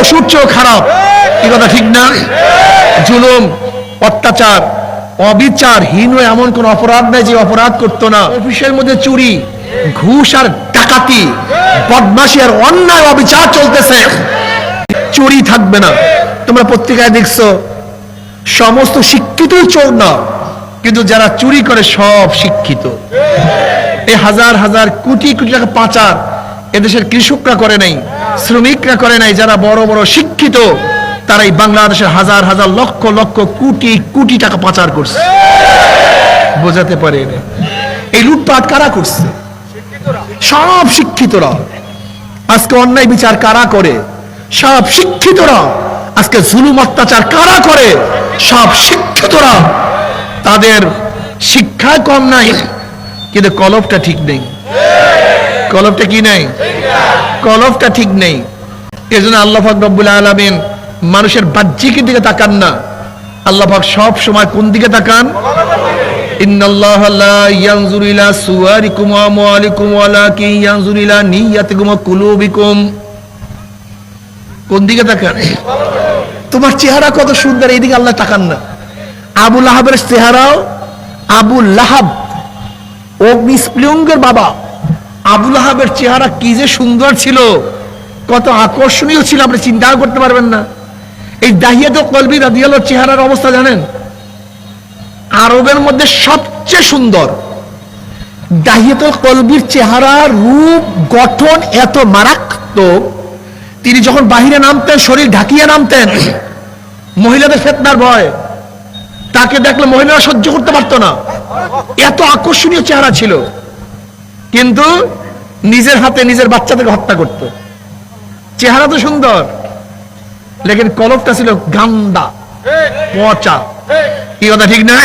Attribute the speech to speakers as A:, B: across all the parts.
A: পশুর চেয়েও খারাপ। কি কথা, ঠিক না? জুলুম, অত্যাচার অবিচার হীন এমন কোন অপরাধ নাই যে অপরাধ করতো না। অফিসের মধ্যে চুরি, ঘুষ আর ডাকাতি, বদমাশি আর অন্যায় অবিচার চলতেছে। চুরি থাকবে না। তোমরা পত্রিকায় দেখছ, সমস্ত শিক্ষিত চোর না, কিন্তু যারা চুরি করে সব শিক্ষিত। এই হাজার হাজার কোটি কোটি টাকা পাচার এদেশের কৃষকরা করে নাই, শ্রমিকরা করে নাই, যারা বড় বড় শিক্ষিত, তারা এই বাংলাদেশের হাজার হাজার লক্ষ লক্ষ কোটি কোটি টাকা পাচার করছে। বোঝাতে পারে এই লুটপাট কারা করছে? সব শিক্ষিতরা। আজকে অন্যায় বিচার কারা করে? সব শিক্ষিতরা। আজকে জুলুম অত্যাচার কারা করে? সব শিক্ষিতরা। তাদের শিক্ষায় কম নাই, কিন্তু কলবটা ঠিক নেই। কলবটা কি নেই? কলবটা ঠিক নেই। এই জন্য আল্লাহ রব্বুল আলমিন মানুষের বাহ্যিকের দিকে তাকান না। আল্লাহ সব সময় কোন দিকে তাকান? তোমার চেহারা কত সুন্দর, এইদিকে আল্লাহ তাকান না। আবু লাহাবের চেহারাও আবু লাহাব অগ্নিস্প্লিয়ঙ্গের বাবা। আবু লাহাবের চেহারা কি যে সুন্দর ছিল। কত আকর্ষণীয় ছিল, আপনি চিন্তাও করতে পারবেন না। এই দাহিয়াত কলবি রাদিয়াল্লাহর চেহারার অবস্থা জানেন? আরবের মধ্যে সবচেয়ে সুন্দর। দাহিয়াতুল কলবির চেহারা, রূপ, গঠন এত মারাত্মক। তিনি যখন বাহিরে নামতেন, শরীর ঢাকিয়ে নামতেন, মহিলাদের ফেতনার ভয়। তাকে দেখলে মহিলারা সহ্য করতে পারতো না। এত আকর্ষণীয় চেহারা ছিল। কিন্তু নিজের হাতে নিজের বাচ্চাদেরকে হত্যা করত। চেহারা তো সুন্দর, লেকিন কলবটা ছিল গান্দা, পচা। কি কথা, ঠিক না?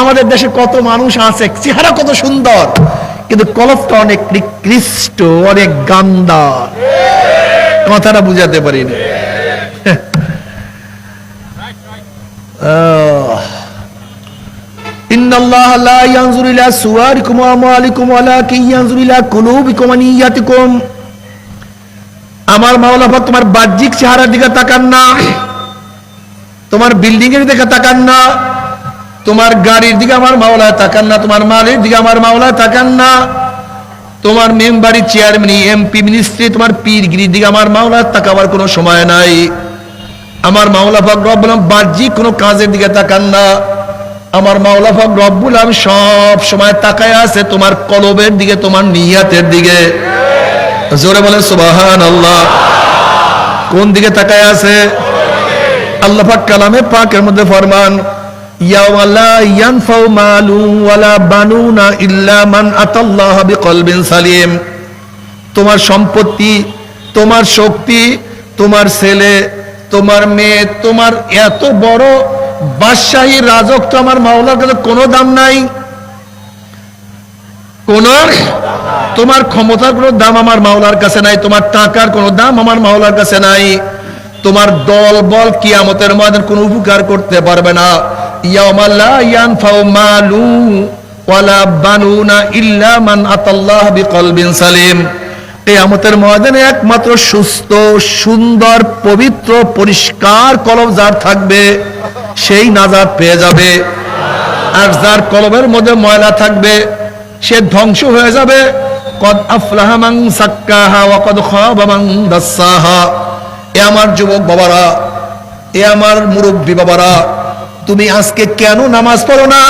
A: আমাদের দেশে কত মানুষ আছে, চেহারা কত সুন্দর, কিন্তু কলবটা অনেক নিকৃষ্ট, অনেক গান্দা। কথাটা বুঝাতে পারি না আহ। إن الله لا ينظر إلى صوركم وأموالكم ولكن ينظر إلى قلوبكم ونياتكم আমার মাওলা পাক তোমার বাহ্যিক চেহারার দিকে তাকান না তোমার বিল্ডিং এর দিকে তাকান না তোমার গাড়ির দিকে আমার মাওলা তাকান না তোমার মালের দিকে আমার মাওলা তাকান না তোমার মেম্বারি চেয়ারম্যান এমপি মিনিস্ট্রি তোমার পীরগিরির দিকে আমার মাওলা তাকাবার কোনো সময় নাই আমার মাওলা পাক রব্বুল আলামিন বাহ্যিক কোনো কাজের দিকে তাকান না আমার মাওলা পাক রব্বুল আলামিন সব সময় তাকায় আছে তোমার কলবের দিকে, তোমার নিয়াতের দিকে। জোরে বলে সুবাহান আল্লাহ কোন দিকে তাকায় আছে? আল্লাহ পাক কালামে পাকের মধ্যে ফরমান মান তোমার সম্পত্তি, তোমার শক্তি, তোমার ছেলে, তোমার মেয়ে, তোমার এত বড় বাদশাহী রাজত্ব আমার মাওলার কাছে কোনো দাম নাই। কোন তোমার ক্ষমতার কোনো দাম আমার মাওলার কাছে নাই, তোমার টাকার কোনো দাম আমার মাওলার কাছে নাই। তোমার দল বল কিয়ামতের ময়দান কোনো উপকার করতে পারবে না। ইয়াউমা লা ইয়ানফাউ মালু ওয়ালা বানুনা ইল্লা মান আতাল্লাহ বিকলবিন সালিম। ময়দানে একমাত্র সুস্থ, সুন্দর, পবিত্র, পরিষ্কার কলব যার থাকবে। সেই নাজাত পেয়ে যাবে। আর যার কলবের মধ্যে ময়লা থাকবে, সে ধ্বংস হয়ে যাবে। কদ আফলাহা মান সাক্কাহা ওয়া কদ খাবা মান দাসসাহা এ আমার যুবক বাবারা, এ আমার মুরব্বী বাবারা, তুমি আজকে কেন নামাজ পড়ো না?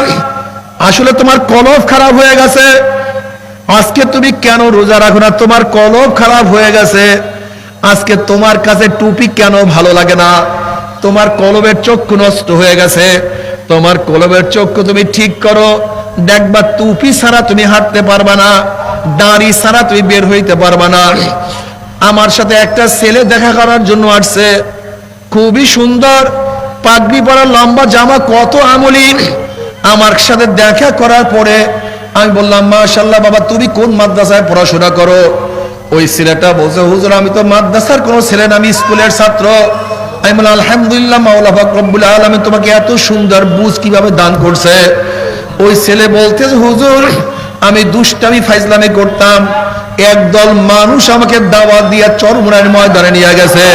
A: আসলে তোমার কলব খারাপ হয়ে গেছে। আজকে তুমি কেন রোজা রাখো না? তোমার কলব খারাপ হয়ে গেছে। আজকে তোমার কাছে টুপি কেন ভালো লাগে না? তোমার কলবের চক্ষু নষ্ট হয়ে গেছে। তোমার কলবের চক্ষু তুমি ঠিক করো। দেখবা টুপি ছাড়া তুমি হাঁটতে পারবা না। দাড়ি ছাড়া তুমি বের হইতে পারবা না। আমার সাথে একটা ছেলে দেখা করার জন্য আসছে। খুবই সুন্দর। পাগড়ি পরা লম্বা জামা, কত আমলি আমার সাথে দেখা করার পরে আমি বললাম মাশাল্লাহ বাবা, তুমি কোন মাদ্রাসায় পড়াশোনা করো? ওই ছেলেটা বলছে, হুজুর, আমি তো মাদ্রাসার কোনো ছেলে না, আমি স্কুলের ছাত্র। আমি বললাম আলহামদুলিল্লাহ, মাওলা পাক রব্বুল আলামিন তোমাকে এত সুন্দর বুঝ কীভাবে দান করছে। ওই ছেলে বলতেছে হুজুর, আমি দুষ্টামি ফাইজলামি করতাম। একদল মানুষ আমাকে দাওয়াত দিয়া চরমুনার ময়দানে নিয়ে গেছে।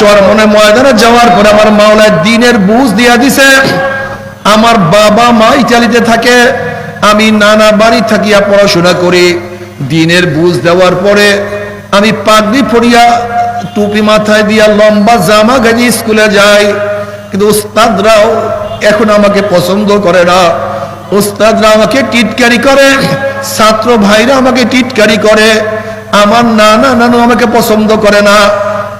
A: চরমনে ময়দানে যাওয়ার পরে আমার মাওলায় দিনের বুঝ দিয়া দিছে, আমার বাবা মা ইটালিতে থাকে, আমি নানা বাড়ি থাকিয়া পড়াশোনা করি। দিনের বুঝ দেওয়ার পরে আমি পাগড়ি পরিয়া টুপি মাথায় দিয়া লম্বা জামা গাজি স্কুলে যাই কিন্তু উস্তাদরাও এখন আমাকে পছন্দ করে না। উস্তাদরা আমাকে টিটকারি করে, ছাত্র ভাইরা আমাকে টিটকারি করে। আমার নানা নানু আমাকে পছন্দ করে না।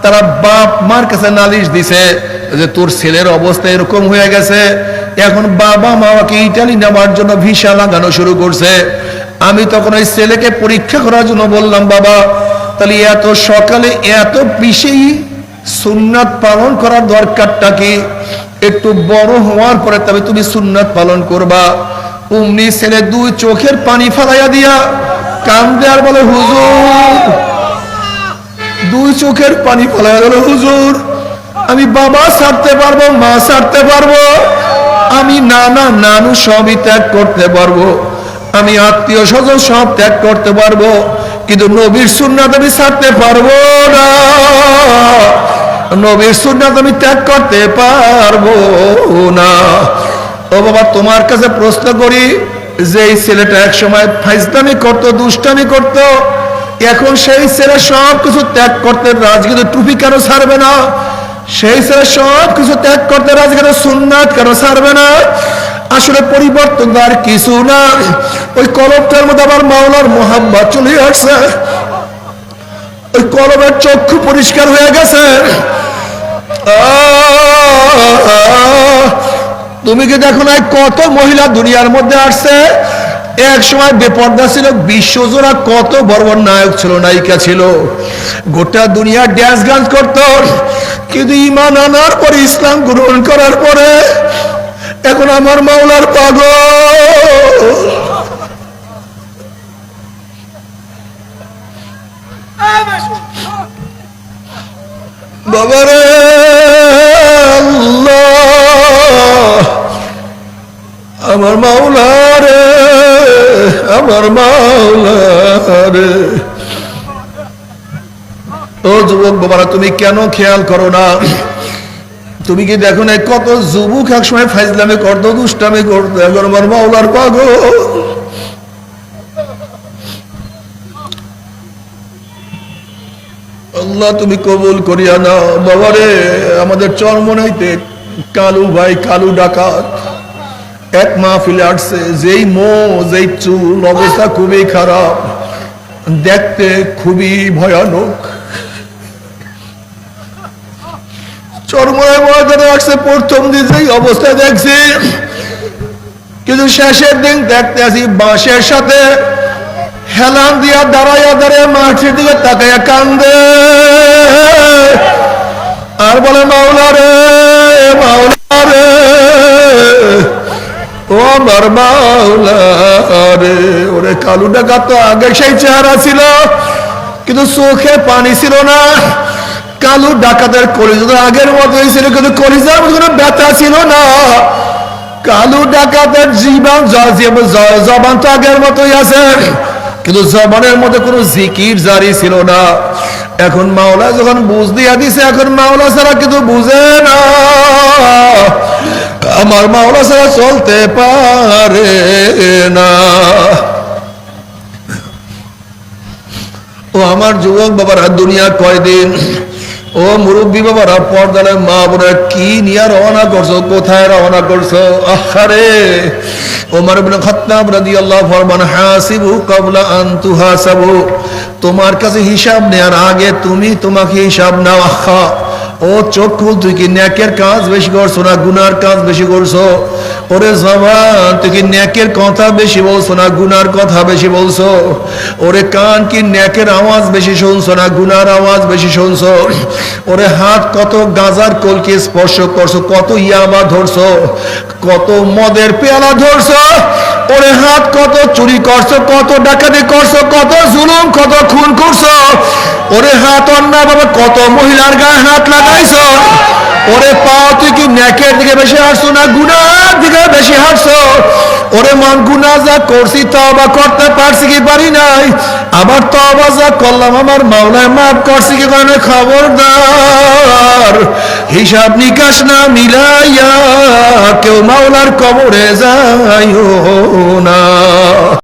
A: তারা বাপ মার কাছে নালিশ দিছে যে তোর ছেলের অবস্থা এরকম হয়ে গেছে। এখন বাবা মা আমাকে ইটালি নেওয়ার জন্য ভিসা লাগানো শুরু করছে। আমি তখন ওই ছেলেকে পরীক্ষা করার জন্য বললাম, বাবা তাহলে এত সকালে এত পিছেই সুন্নাত পালন করার দরকারটা কি? একটু বড় হওয়ার পরে তবে তুমি সুন্নাত পালন করবা। উমনি ছেলে দুই চোখের পানি ফালাইয়া দিয়া কান্দে আর বলে, হুজুর, দুই চোখের পানি ফেলা গেল হুজুর, আমি বাবা ছাড়তে পারব, মা ছাড়তে পারব? আমি নানা নানু সবই ত্যাগ করতে পারব। আমি আত্মীয় স্বজন সব ত্যাগ করতে পারব। কিন্তু নবীর সুন্নাত আমি ছাড়তে পারব না। নবীর সুন্নাত আমি ত্যাগ করতে পারব না। ও বাবা, তোমার কাছে প্রশ্ন করি যে এই ছেলেটা এক সময় ফাইজদামি করতো, দুষ্টামি করতো, এখন সেই ছেলে সব কিছু ত্যাগ করতে রাজ, কিন্তু টুপি কেন ছাড়বে না? সেই ছেলে সব কিছু ত্যাগ করতে রাজ কেন সুন্নাত কেন ছাড়বে না? আসলে পরিবর্তন আর কিছু না ওই কলমটার মধ্যে আবার মাওলার মোহাম্মা চলে আসছে। ওই কলমের চক্ষু পরিষ্কার হয়ে গেছে। তুমি কি দেখো না কত মহিলা দুনিয়ার মধ্যে আসছে? এক সময় বেপর্দা ছিল, বিশ্বজোড়া কত বড় নায়ক ছিল, নায়িকা ছিল। গোটা দুনিয়া ড্যান্স গান করত। কিন্তু ইমান আনার পরে ইসলাম গ্রহণ করার পরে এখন আমার মাওলার পাগল। বাবারে আমার মাওলা রে আমার মাওলা রে ও যুবক বাবারা, তুমি কেন খেয়াল করো না? তুমি কি দেখো না কত যুবক এক সময় ফাইজলামে করতো, দুষ্টামি করতো, এখন আমার মাওলার পাগল। আল্লাহ তুমি কবুল করিয়া না বাবারে, আমাদের চরমনাইতে কালু ভাই, কালু ডাকাত। এক মাহফিলে আসছে, যেই মো যেই চুল, অবস্থা খুবই খারাপ। দেখতে খুবই ভয়ানক। চরমনায় ময়দানে আসছে প্রথম দিন যেই অবস্থা দেখছি। কিন্তু শেষের দিন দেখতে আসি, বাঁশের সাথে হেলান দিয়া দাঁড়াইয়া দাঁড়াইয়া মাঠের দিকে তাকাইয়া কান্দে। আর বলে, মাওলা রে মাওলা রে, ও আমার মাওলা রে। ওরে কালু ডাকা তো আগে সেই চেহারা ছিল, কিন্তু চোখে পানি ছিল না। কালু ডাকাতের কলিজা। আগের মতো ছিল কিন্তু কলিজার মতো কোনো ব্যথা ছিল না। কালু ডাকাতের জীবন জবান তো আগের মতোই আছে। কিন্তু জবানের মধ্যে কোনো জিকির জারি ছিল না। এখন মাওলা যখন বুঝ দিয়া দিছে, এখন মাওলা ছাড়া কিন্তু বুঝে না। আমার মাওলা ছাড়া চলতে পারে না। ও আমার যুবক বাবারা দুনিয়া কয়দিন ও মুরব্বী বাবারা, পর্দালে মা বোনের কি নিয়ে রওনা করছ? কোথায় রওনা করছ? আহারে! ওমর ইবনে খাত্তাব রাদিয়াল্লাহু ফরমান হাসিবু ক্বাবলা আন তুহাসাবু। তোমার কাছে হিসাব নেয়ার আগে তুমি তোমাকে হিসাব নাও, আহা! ও চক্ষু তুই কি ন্যাকের কাজ বেশি করছ না গুনার কাজ বেশি করছ? ওরে জবান, তুই কি ন্যাকের কথা বেশি বলছো না গুনার কথা বেশি বলছো? ওরে কান কি ন্যাকের আওয়াজ বেশি শুনছো না গুনার আওয়াজ বেশি শুনছো? ওরে হাত কত গাজার কলকে স্পর্শ করছ, কত ইয়াবা ধরছো, কত মদের পেয়ালা ধরছো? ওরে হাত কত, চুরি করছ কত, ডাকাতি করছ কত, জুলুম কত, খুন করছ? ওরে হাত অন্যায় বাবা কত মহিলার গায়ে হাত লাগাইছ? ওরে পাও তুই কি ন্যাকের দিকে বেশি হাঁটছো না গুনার দিকে বেশি হাঁটছো? ওরে মন গুনা যা করছি তবা করতে পারছি কি পারি নাই? আবার তবা যা করলাম, আমার মাওলায় মাফ করছি কি কারণে খবরদার, হিসাব নিকাশ না মিলাইয়া কেউ মাওলার কবরে যাইও না।